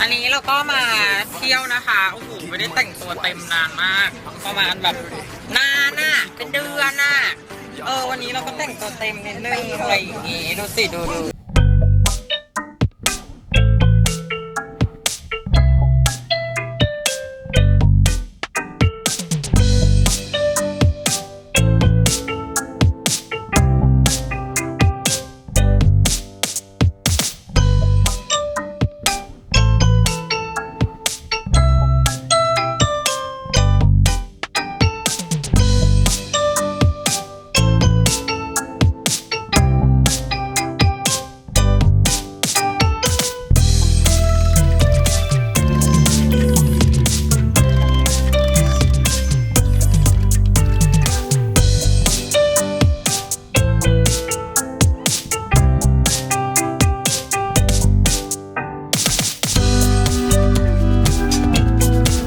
อันนี้เราก็มาเที่ยวนะคะโอ้โหไม่ได้แต่งตัวเต็มนานมาก ประมาณแบบนานอะเป็นเดือนอะเออวันนี้เราก็แต่งตัวเต็มนิดนึงอะไรอย่างงี้ดูสิดูดู